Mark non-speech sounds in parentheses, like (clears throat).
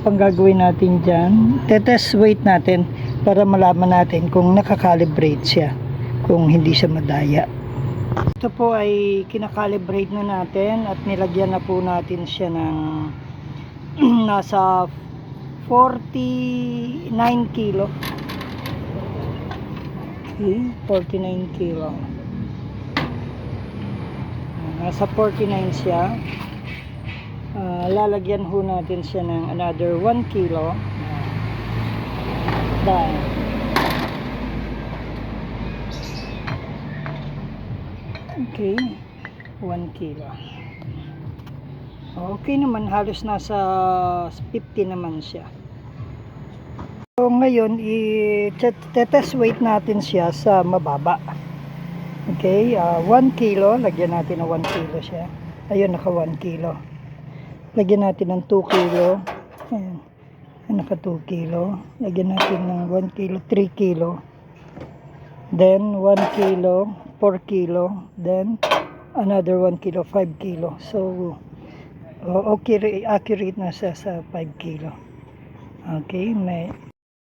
panggagawin natin dyan, tetest weight natin para malaman natin kung nakakalibrate siya, kung hindi siya madaya. Ito po ay kinakalibrate na natin at nilagyan na po natin siya ng (clears throat) nasa 49 kilo. Okay, 49 kilo. Nasa 49 siya. Ah, lalagyan ho natin siya ng another 1 kilo. Dahil. Okay, 1 kilo. Okay naman, halos nasa 50 naman siya. So ngayon, i-test weight natin siya sa mababa. Okay, 1 kilo, lagyan natin ng 1 kilo siya. Ayun, naka 1 kilo. Lagyan natin ng 2 kilo. Ayan. Ayan, naka 2 kilo. Lagyan natin ng 1 kilo, 3 kilo. Then 1 kilo, 4 kilo. Then another 1 kilo, 5 kilo. So, okay, accurate na siya sa 5 kilo. Okay, may